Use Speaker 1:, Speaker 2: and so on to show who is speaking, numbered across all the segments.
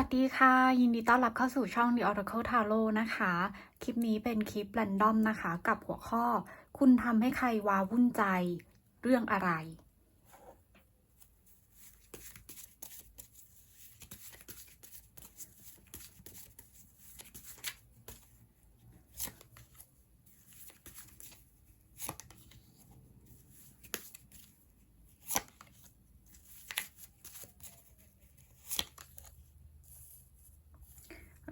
Speaker 1: วัสดีค่ะ ยินดีต้อนรับเข้าสู่ช่อง The Oracle Tarot นะคะ คลิปนี้เป็นคลิปแรนดอมนะคะ กับหัวข้อ คุณทำให้ใครว้าวุ่นใจเรื่องอะไร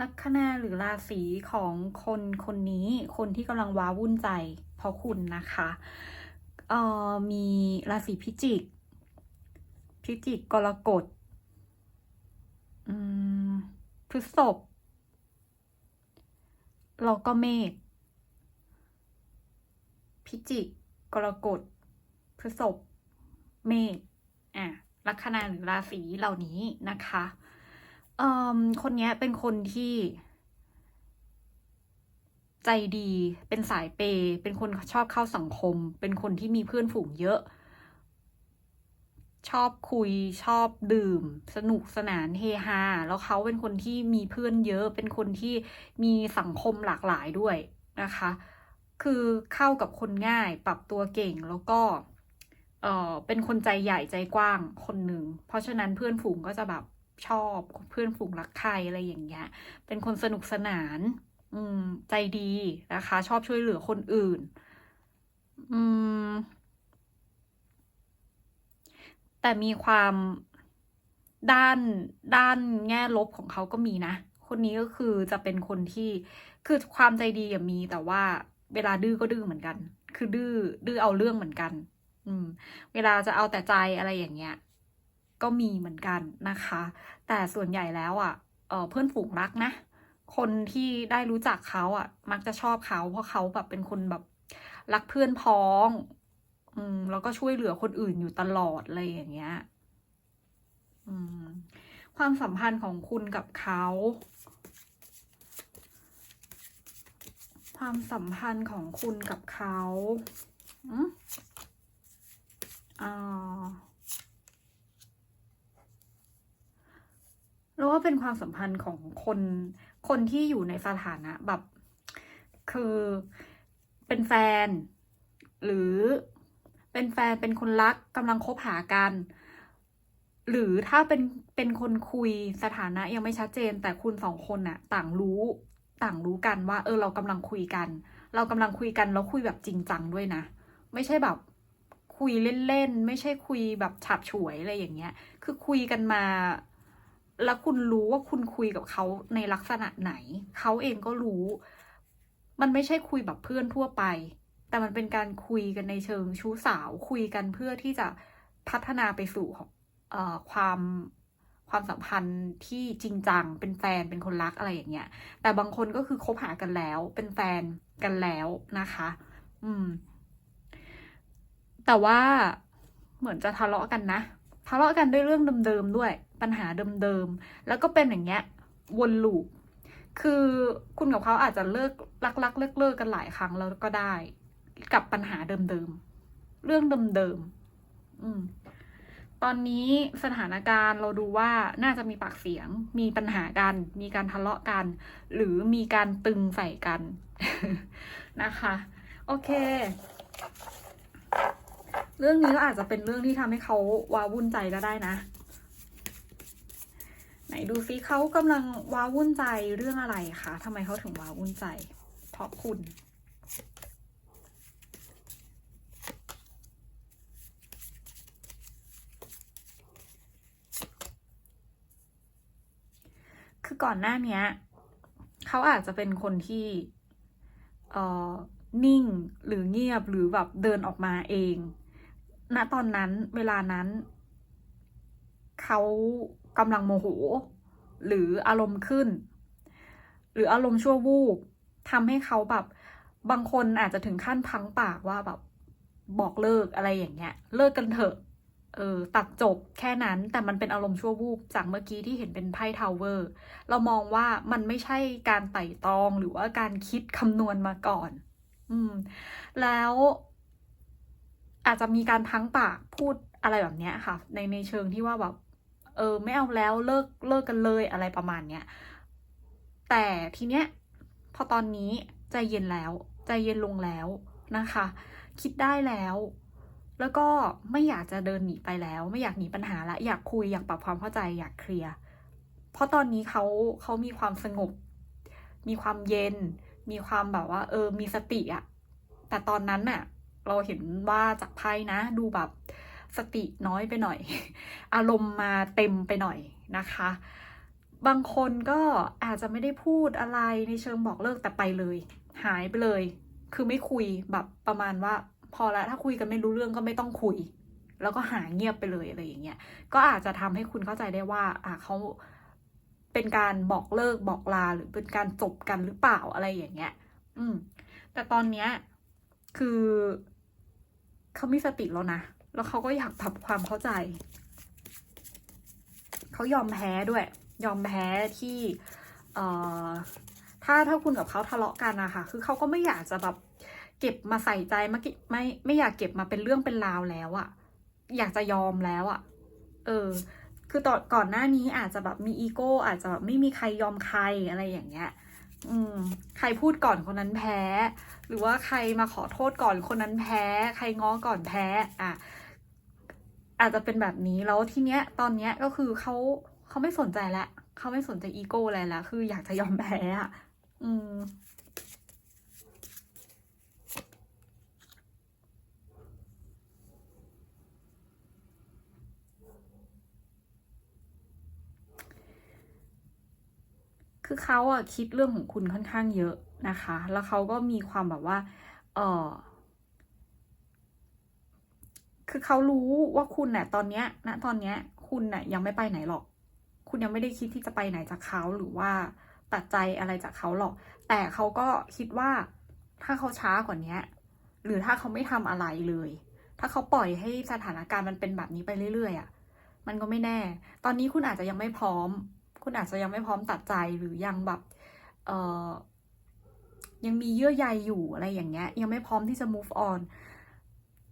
Speaker 1: ลัคนาหรือราศีของคนคนนี้ คนที่กำลังว้าวุ่นใจ เพราะคุณนะคะเอ่อมีราศีพิจิก พิจิกกรกฎอืมพฤษภแล้วก็เมษพิจิก กรกฎพฤษภเมษอะลัคนาหรือราศีเหล่านี้นะคะ เอ่อคนนี้เป็นคนที่ ใจดี เป็นสายเปย์เป็นคนชอบเข้าสังคม เป็นคนที่มีเพื่อนฝูงเยอะ ชอบคุยชอบดื่ม สนุกสนานเฮฮาแล้วเขาเป็นคนที่มีเพื่อนเยอะ เป็นคนที่มีสังคมหลากหลายด้วยนะคะ คือเข้ากับคนง่าย ปรับตัวเก่งแล้วก็เออเป็นคนใจใหญ่ใจกว้างคนหนึ่ง เพราะฉะนั้นเพื่อนฝูงก็จะแบบ ชอบเพื่อนฝูงรักใครอะไรอย่างเงี้ย เป็นคนสนุกสนาน อืม ใจดีนะคะ ชอบช่วยเหลือคนอื่น อืม แต่มีความด้านด้านแง่ลบของเขาก็มีนะ คนนี้ก็คือจะเป็นคนที่คือความใจดีอะมีแต่ว่าเวลาดื้อก็ดื้อเหมือนกัน คือดื้อดื้อเอาเรื่องเหมือนกัน อืม เวลาจะเอาแต่ใจอะไรอย่างเงี้ย ก็มีเหมือนกันนะคะ แต่ส่วนใหญ่แล้วอะเออเพื่อนฝูงรักนะ คนที่ได้รู้จักเขาอะ มักจะชอบเขาเพราะเขาแบบเป็นคนแบบรักเพื่อนพ้อง อืมแล้วก็ช่วยเหลือคนอื่นอยู่ตลอดอะไรอย่างเงี้ย อืม ความสัมพันธ์ของคุณกับเขาความสัมพันธ์ของคุณกับเขา อืมอ่า แล้วว่าเป็นความสัมพันธ์ของคนคนที่อยู่ในสถานะแบบ คือเป็นแฟน หรือเป็นแฟนเป็นคนรักกำลังคบหากัน หรือถ้าเป็นเป็นคนคุยสถานะยังไม่ชัดเจน แต่คุณสองคนน่ะ ต่างรู้ต่างรู้กันว่า เออ เรากำลังคุยกัน เรากำลังคุยกันแล้วคุยแบบจริงจังด้วยนะ ไม่ใช่แบบคุยเล่นๆ ไม่ใช่คุยแบบฉับฉวยอะไรอย่างเงี้ย คือคุยกันมา แล้วคุณรู้ว่าคุณคุยกับเขาในลักษณะไหน เขาเองก็รู้ มันไม่ใช่คุยแบบเพื่อนทั่วไป แต่มันเป็นการคุยกันในเชิงชู้สาว คุยกันเพื่อที่จะพัฒนาไปสู่เอ่อความความสัมพันธ์ที่จริงจัง เป็นแฟน เป็นคนรักอะไรอย่างเงี้ย แต่บางคนก็คือคบหากันแล้ว เป็นแฟนกันแล้วนะคะ อืม แต่ว่าเหมือนจะทะเลาะกันนะ ทะเลาะกันด้วยเรื่องเดิมๆด้วย ปัญหาเดิมๆ แล้วก็เป็นอย่างเงี้ยวนลูป คือคุณกับเขาอาจจะเลิกรักๆ เลิกเลิกกันหลายครั้งแล้วก็ได้ กับปัญหาเดิมๆ เรื่องเดิมๆ อืม ตอนนี้สถานการณ์เราดูว่าน่าจะมีปากเสียง มีปัญหากัน มีการทะเลาะกัน หรือมีการตึงใส่กันนะคะ โอเค เรื่องนี้ก็อาจจะเป็นเรื่องที่ทำให้เขาว้าวุ่นใจก็ได้นะ ไหนดูซิเขากำลังว้าวุ่นใจเรื่องอะไรคะทำไมเขาถึงว้าวุ่นใจ เพราะคุณคือก่อนหน้าเนี้ยเขาอาจจะเป็นคนที่เอ่อนิ่งหรือเงียบหรือแบบเดินออกมาเอง ณตอนนั้นเวลานั้น เขากำลังโมโห หรืออารมณ์ขึ้น หรืออารมณ์ชั่ววูบทำให้เขาแบบบางคนอาจจะถึงขั้นพังปากว่าแบบบอกเลิกอะไรอย่างเงี้ย เลิกกันเถอะ เออ ตัดจบแค่นั้น แต่มันเป็นอารมณ์ชั่ววูบจากเมื่อกี้ที่เห็นเป็นไพ่ทาวเวอร์ เรามองว่ามันไม่ใช่การไต่ตองหรือว่าการคิดคำนวณมาก่อน อืม แล้ว อาจจะมีการพังปากพูดอะไรแบบเนี้ยค่ะ ในในเชิงที่ว่าแบบเออไม่เอาแล้วเลิกเลิกกันเลยอะไรประมาณเนี้ยแต่ทีเนี้ยพอตอนนี้ใจเย็นแล้ว ใจเย็นลงแล้วนะคะ คิดได้แล้ว แล้วก็ไม่อยากจะเดินหนีไปแล้ว ไม่อยากหนีปัญหาละอยากคุยอยากปรับความเข้าใจอยากเคลียร์เพราะตอนนี้เขาเขามีความสงบ มีความเย็น มีความแบบว่า เออมีสติอะแต่ตอนนั้นน่ะ เราเห็นว่าจากไพ่นะ ดูแบบสติน้อยไปหน่อย อารมณ์มาเต็มไปหน่อยนะคะ บางคนก็อาจจะไม่ได้พูดอะไรในเชิงบอกเลิกแต่ไปเลย หายไปเลย คือไม่คุยแบบประมาณว่า พอแล้วถ้าคุยกันไม่รู้เรื่องก็ไม่ต้องคุย แล้วก็หายเงียบไปเลยอะไรอย่างเงี้ยก็อาจจะทำให้คุณเข้าใจได้ว่าอะเขาเป็นการบอกเลิกบอกลาหรือเป็นการจบกันหรือเปล่าอะไรอย่างเงี้ย อืม แต่ตอนเนี้ยคือ เขามีสติแล้วนะ แล้วเขาก็อยากปรับความเข้าใจ เขายอมแพ้ด้วย ยอมแพ้ที่ เอ่อ ถ้าถ้าคุณกับเขาทะเลาะกันอะค่ะคือเขาก็ไม่อยากจะแบบเก็บมาใส่ใจมาไม่ไม่อยากเก็บมาเป็นเรื่องเป็นราวแล้วอะอยากจะยอมแล้วอะเออ คือตอนก่อนหน้านี้อาจจะแบบมีอีโก้อาจจะแบบไม่มีใครยอมใครอะไรอย่างเงี้ย อืมใครพูดก่อนคนนั้นแพ้ หรือว่าใครมาขอโทษก่อนคนนั้นแพ้ ใครง้อก่อนแพ้ อะ อาจจะเป็นแบบนี้แล้วทีเนี้ย ตอนเนี้ยก็คือเขาเขาไม่สนใจละเขาไม่สนใจอีโก้อะไรละคืออยากจะยอมแพ้อะ อืม คือเขาอะคิดเรื่องของคุณค่อนข้างเยอะนะคะ แล้วเขาก็มีความแบบว่า เออคือเขารู้ว่าคุณเนี่ยตอนเนี้ยณตอนเนี้ย คุณเนี่ยยังไม่ไปไหนหรอก คุณยังไม่ได้คิดที่จะไปไหนจากเขาหรือว่าตัดใจอะไรจากเขาหรอก แต่เขาก็คิดว่าถ้าเขาช้ากว่านี้หรือถ้าเขาไม่ทำอะไรเลย ถ้าเขาปล่อยให้สถานการณ์มันเป็นแบบนี้ไปเรื่อยๆอะ่ะ มันก็ไม่แน่ ตอนนี้คุณอาจจะยังไม่พร้อม คุณอาจจะยังไม่พร้อมตัดใจหรือยังแบบเออยังมีเยื่อใยอยู่อะไรอย่างเงี้ย ยังไม่พร้อมที่จะ move on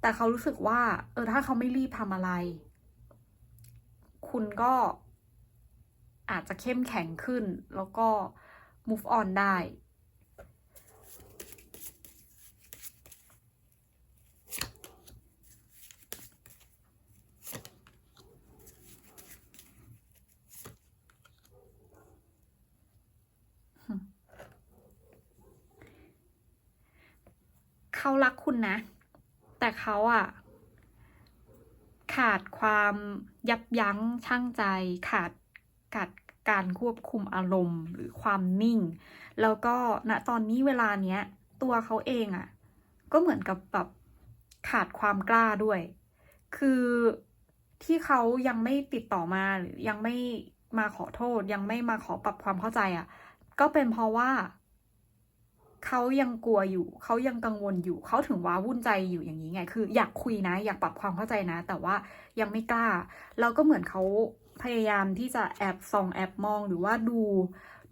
Speaker 1: แต่เขารู้สึกว่า เออถ้าเขาไม่รีบทำอะไร คุณก็อาจจะเข้มแข็งขึ้น แล้วก็ move on ได้ เขารักคุณนะ แต่เขาอะขาดความยับยั้งชั่งใจ ขาดขาดการควบคุมอารมณ์หรือความนิ่ง แล้วก็ณตอนนี้เวลาเนี้ย ตัวเขาเองอะก็เหมือนกับแบบขาดความกล้าด้วย คือที่เขายังไม่ติดต่อมาหรือยังไม่มาขอโทษ ยังไม่มาขอปรับความเข้าใจอะก็เป็นเพราะว่า เขายังกลัวอยู่ เขายังกังวลอยู่ เขาถึงว้าวุ่นใจอยู่อย่างนี้ไง คืออยากคุยนะ อยากปรับความเข้าใจนะ แต่ว่ายังไม่กล้าแล้วก็เหมือนเขาพยายามที่จะแอบส่องแอบมองหรือว่าดู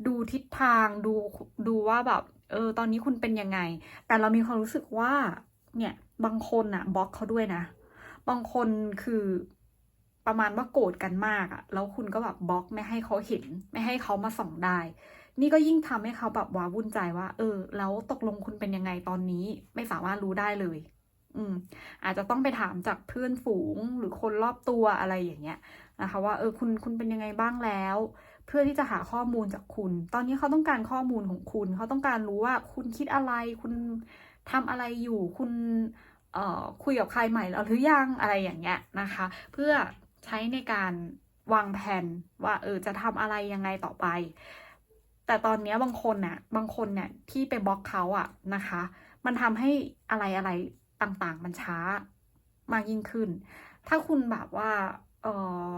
Speaker 1: ดูทิศทางดูดูว่าแบบ เออ ตอนนี้คุณเป็นยังไง แต่เรามีความรู้สึกว่า เนี่ยบางคนอะบล็อกเขาด้วยนะ บางคนคือประมาณว่าโกรธกันมากอะแล้วคุณก็แบบบล็อกไม่ให้เขาเห็น ไม่ให้เขามาส่องได้ นี่ก็ยิ่งทำให้เขาแบบว้าวุ่นใจว่า เออ แล้วตกลงคุณเป็นยังไงตอนนี้ไม่สามารถรู้ได้เลย อืม อาจจะต้องไปถามจากเพื่อนฝูงหรือคนรอบตัวอะไรอย่างเงี้ยนะคะ ว่าเออคุณคุณเป็นยังไงบ้างแล้ว เพื่อที่จะหาข้อมูลจากคุณ ตอนนี้เขาต้องการข้อมูลของคุณ เขาต้องการรู้ว่าคุณคิดอะไรคุณทำอะไรอยู่คุณเอ่อคุยกับใครใหม่แล้วหรือยังอะไรอย่างเงี้ยนะคะ เพื่อใช้ในการวางแผนว่าเออจะทำอะไรยังไงต่อไป แต่ตอนนี้บางคนน่ะบางคนเนี่ยที่ไปบล็อกเขาอะนะคะ มันทำให้อะไรอะไรต่างๆ มันช้ามากยิ่งขึ้น ถ้าคุณแบบว่าเออ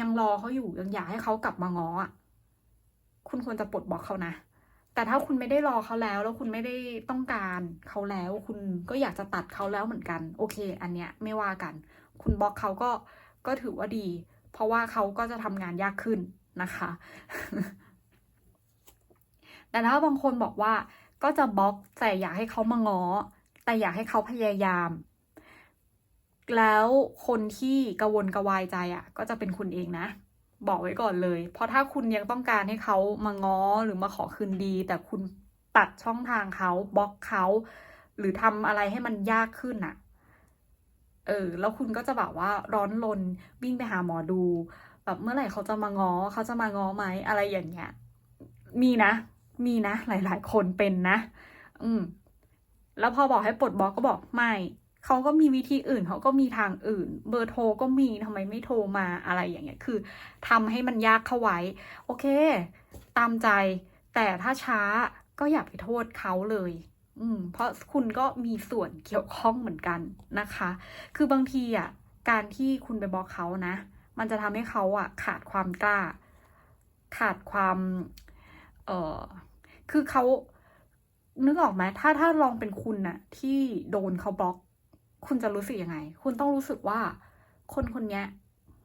Speaker 1: ยังรอเขาอยู่ยังอยากให้เขากลับมาง้ออะคุณควรจะปลดบล็อกเขานะแต่ถ้าคุณไม่ได้รอเขาแล้ว แล้วคุณไม่ได้ต้องการเขาแล้ว คุณก็อยากจะตัดเขาแล้วเหมือนกัน โอเค อันเนี้ยไม่ว่ากัน คุณบล็อกเขาก็ก็ถือว่าดี เพราะว่าเขาก็จะทำงานยากขึ้นนะคะ แต่ถ้าบางคนบอกว่าก็จะบล็อกแต่อยากให้เขามาง้อ แต่อยากให้เขาพยายาม แล้วคนที่กระวนกระวายใจอะ ก็จะเป็นคุณเองนะ บอกไว้ก่อนเลย เพราะถ้าคุณยังต้องการให้เขามาง้อหรือมาขอคืนดี แต่คุณตัดช่องทางเขาบล็อกเขาหรือทำอะไรให้มันยากขึ้นอะเออ แล้วคุณก็จะแบบว่าร้อนรนวิ่งไปหาหมอดู แบบเมื่อไหร่เขาจะมาง้อเขาจะมาง้อไหมอะไรอย่างเงี้ยมีนะ มีนะ หลาย ๆ คนเป็นนะ อืม แล้วพอบอกให้ปลดบล็อกก็บอกไม่เขาก็มีวิธีอื่นเขาก็มีทางอื่น เบอร์โทรก็มีทำไมไม่โทรมาอะไรอย่างเงี้ย คือทำให้มันยากเข้าไว้ โอเค ตามใจ แต่ถ้าช้าก็อย่าไปโทษเขาเลย อืม เพราะคุณก็มีส่วนเกี่ยวข้องเหมือนกันนะคะ คือบางทีอะ การที่คุณไปบล็อกเขานะ มันจะทำให้เขาอะ ขาดความกล้า ขาดความ เออคือเขานึกออกไหมถ้าถ้าลองเป็นคุณน่ะ ที่โดนเขาบล็อก คุณจะรู้สึกยังไง คุณต้องรู้สึกว่า คนคนนี้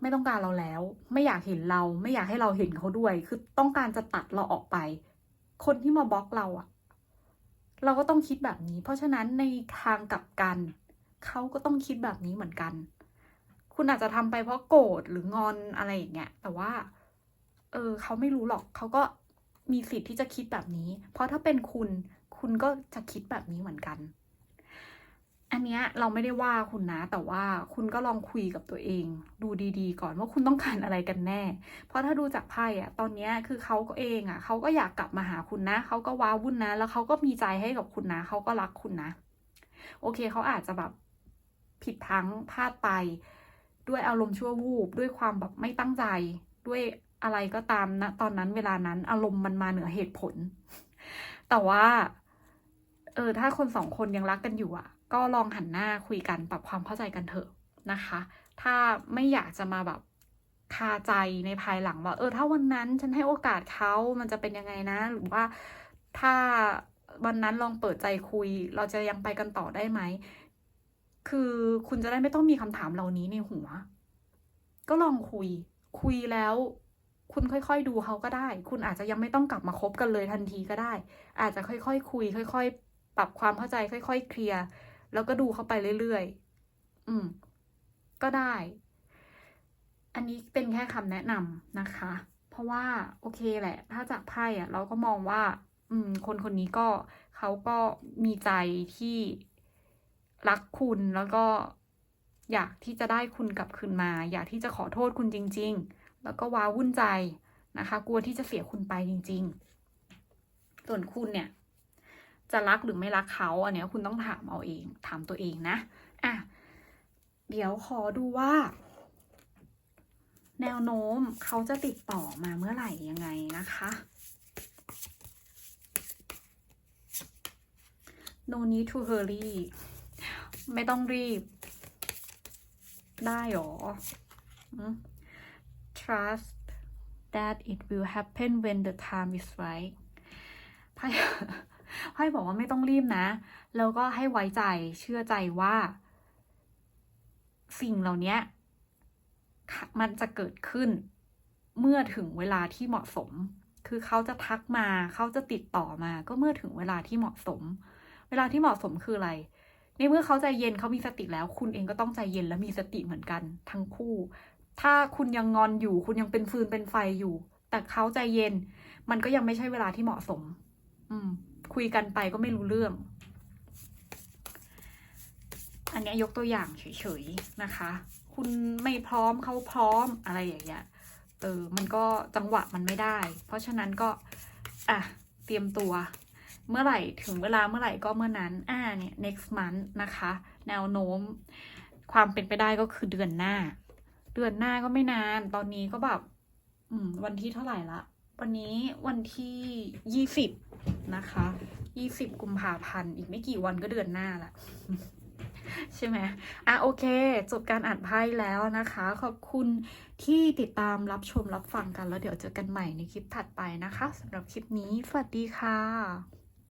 Speaker 1: ไม่ต้องการเราแล้ว ไม่อยากเห็นเรา ไม่อยากให้เราเห็นเขาด้วย คือต้องการจะตัดเราออกไป คนที่มาบล็อกเราอะเราก็ต้องคิดแบบนี้ เพราะฉะนั้นในทางกลับกัน เขาก็ต้องคิดแบบนี้เหมือนกัน คุณอาจจะทำไปเพราะโกรธหรืองอนอะไรอย่างเงี้ย แต่ว่า เออเขาไม่รู้หรอก เขาก็ มีสิทธิ์ที่จะคิดแบบนี้ เพราะถ้าเป็นคุณ คุณก็จะคิดแบบนี้เหมือนกัน อันเนี้ยเราไม่ได้ว่าคุณนะ แต่ว่าคุณก็ลองคุยกับตัวเอง ดูดีๆ ก่อนว่าคุณต้องการอะไรกันแน่ เพราะถ้าดูจากไพ่อะตอนเนี้ยคือเขาก็เองอะเขาก็อยากกลับมาหาคุณนะเขาก็ว้าวุ่นนะ แล้วเขาก็มีใจให้กับคุณนะเขาก็รักคุณนะ โอเคเขาอาจจะแบบผิดพลั้งพลาดไป ด้วยอารมณ์ชั่ววูบด้วยความแบบไม่ตั้งใจด้วย อะไรก็ตามนะตอนนั้นเวลานั้น อารมณ์มันมาเหนือเหตุผล แต่ว่า เออ ถ้าคนสองคนยังรักกันอยู่อะ ก็ลองหันหน้าคุยกันปรับความเข้าใจกันเถอะนะคะ ถ้าไม่อยากจะมาแบบคาใจในภายหลังว่า เออ ถ้าวันนั้นฉันให้โอกาสเขามันจะเป็นยังไงนะ หรือว่าถ้าวันนั้นลองเปิดใจคุย เราจะยังไปกันต่อได้ไหม คือคุณจะได้ไม่ต้องมีคำถามเหล่านี้ในหัว ก็ลองคุย คุยแล้ว คุณค่อยๆดูเขาก็ได้ คุณอาจจะยังไม่ต้องกลับมาคบกันเลยทันทีก็ได้ อาจจะค่อยๆคุย ค่อย ๆ ปรับความเข้าใจ ค่อย ๆ เคลียร์แล้วก็ดูเขาไปเรื่อยๆ อืม ก็ได้ อันนี้เป็นแค่คำแนะนำนะคะ เพราะว่าโอเคแหละ ถ้าจากไพ่อะเราก็มองว่า อืม คนคนนี้ก็เขาก็มีใจที่รักคุณแล้วก็อยากที่จะได้คุณกลับคืนมา อยากที่จะขอโทษคุณจริง ๆ แล้วก็ว้าวุ่นใจนะคะ กลัวที่จะเสียคุณไปจริง ๆ ส่วนคุณเนี่ย จะรักหรือไม่รักเขาอันนี้คุณต้องถามเอาเอง ถามตัวเองนะอะเดี๋ยวขอดูว่า แนวโน้มเขาจะติดต่อมาเมื่อไหร่ยังไงนะคะ no need to hurry ไม่ต้องรีบ ได้หรอ trust that it will happen when the time is right ไพ่ไพ่บอกว่าไม่ต้องรีบนะ แล้วก็ให้ไว้ใจเชื่อใจว่า สิ่งเหล่านี้มันจะเกิดขึ้นเมื่อถึงเวลาที่เหมาะสม คือเขาจะทักมา เขาจะติดต่อมา ก็เมื่อถึงเวลาที่เหมาะสม เวลาที่เหมาะสมคืออะไร ในเมื่อเขาใจเย็นเขามีสติแล้ว คุณเองก็ต้องใจเย็นและมีสติเหมือนกัน ทั้งคู่ ถ้าคุณยังงอนอยู่ คุณยังเป็นฟืนเป็นไฟอยู่ แต่เขาใจเย็น มันก็ยังไม่ใช่เวลาที่เหมาะสม อืม คุยกันไปก็ไม่รู้เรื่อง อันนี้ยกตัวอย่างเฉยๆนะคะ คุณไม่พร้อมเขาพร้อมอะไรอย่างเงี้ยเออ มันก็จังหวะมันไม่ได้ เพราะฉะนั้นก็ อะ เตรียมตัว เมื่อไหร่ถึงเวลาเมื่อไหร่ก็เมื่อนั้น อ่า เนี่ย next month นะคะ แนวโน้ม ความเป็นไปได้ก็คือเดือนหน้า เดือนหน้าก็ไม่นาน ตอนนี้ก็แบบอืมวันที่เท่าไหร่ละ วันนี้วันที่ยี่สิบนะคะยี่สิบกุมภาพันธ์อีกไม่กี่วันก็เดือนหน้าละใช่ไหมอะโอเค จบการอ่านไพ่แล้วนะคะ ขอบคุณที่ติดตามรับชมรับฟังกันแล้วเดี๋ยวเจอกันใหม่ในคลิปถัดไปนะคะสำหรับคลิปนี้ สวัสดีค่ะ